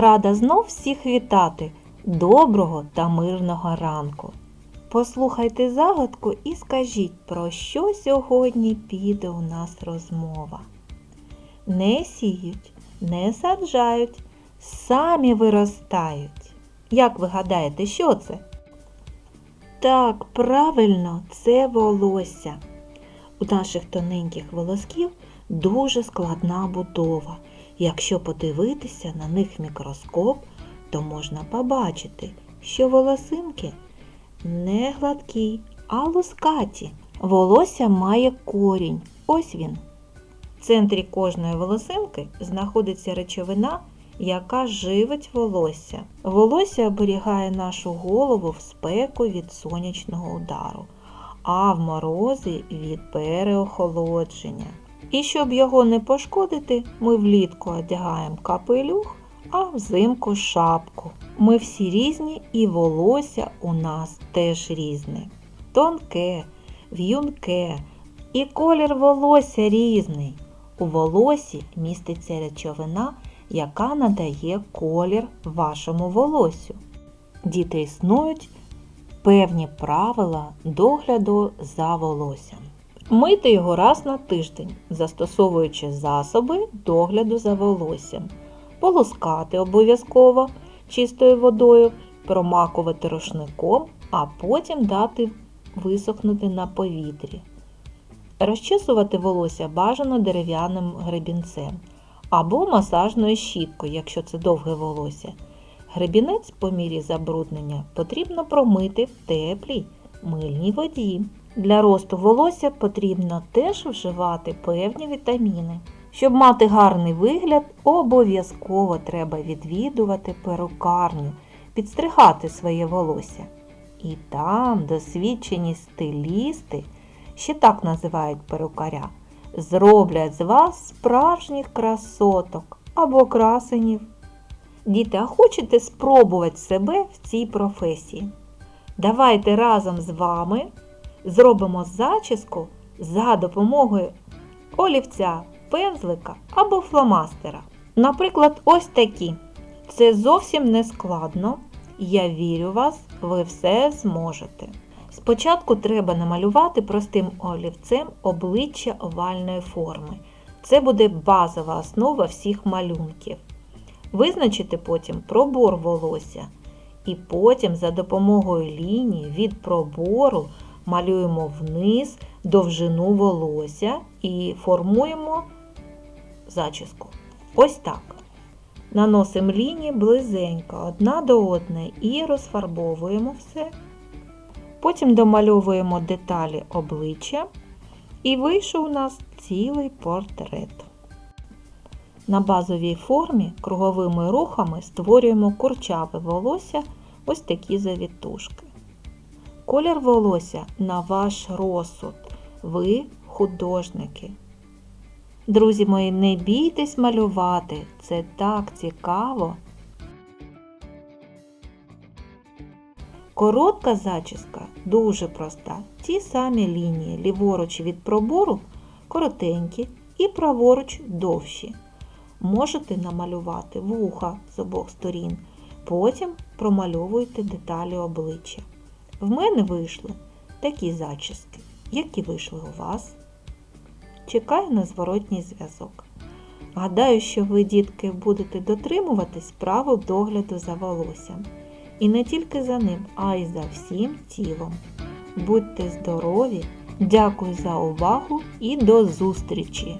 Рада знов всіх вітати. Доброго та мирного ранку. Послухайте загадку і скажіть, про що сьогодні піде у нас розмова. Не сіють, не саджають, самі виростають. Як ви гадаєте, що це? Так, правильно, це волосся. У наших тоненьких волосків дуже складна будова. Якщо подивитися на них мікроскоп, то можна побачити, що волосинки не гладкі, а лускаті. Волосся має корінь. Ось він. В центрі кожної волосинки знаходиться речовина, яка живить волосся. Волосся оберігає нашу голову в спеку від сонячного удару, а в морози від переохолодження. І щоб його не пошкодити, ми влітку одягаємо капелюх, а взимку шапку. Ми всі різні і волосся у нас теж різне. Тонке, в'юнке, і колір волосся різний. У волосі міститься речовина, яка надає колір вашому волосю. Діти існують певні правила догляду за волоссям. Мити його раз на тиждень, застосовуючи засоби догляду за волоссям, полоскати обов'язково чистою водою, промакувати рушником, а потім дати висохнути на повітрі. Розчесувати волосся бажано дерев'яним гребінцем або масажною щіткою, якщо це довге волосся. Гребінець по мірі забруднення потрібно промити в теплій мильній воді. Для росту волосся потрібно теж вживати певні вітаміни. Щоб мати гарний вигляд, обов'язково треба відвідувати перукарню, підстригати своє волосся. І там досвідчені стилісти, ще так називають перукаря, зроблять з вас справжніх красоток або красенів. Діти, а хочете спробувати себе в цій професії? Давайте разом з вами зробимо зачіску за допомогою олівця, пензлика або фломастера. Наприклад, ось такі. Це зовсім не складно. Я вірю вас, ви все зможете. Спочатку треба намалювати простим олівцем обличчя овальної форми. Це буде базова основа всіх малюнків. Визначити потім пробор волосся. І потім за допомогою лінії від пробору малюємо вниз довжину волосся і формуємо зачіску. Ось так. Наносимо лінії близенько одна до одної і розфарбовуємо все. Потім домальовуємо деталі обличчя і вийшов у нас цілий портрет. На базовій формі круговими рухами створюємо курчаве волосся ось такі завітушки. Колір волосся на ваш розсуд. Ви художники. Друзі мої, не бійтесь малювати, це так цікаво. Коротка зачіска дуже проста. Ті самі лінії ліворуч від пробору коротенькі і праворуч довші. Можете намалювати вуха з обох сторін, потім промальовуйте деталі обличчя. В мене вийшли такі зачіски, які вийшли у вас. Чекаю на зворотній зв'язок. Гадаю, що ви, дітки, будете дотримуватись правил догляду за волоссям. І не тільки за ним, а й за всім тілом. Будьте здорові! Дякую за увагу і до зустрічі!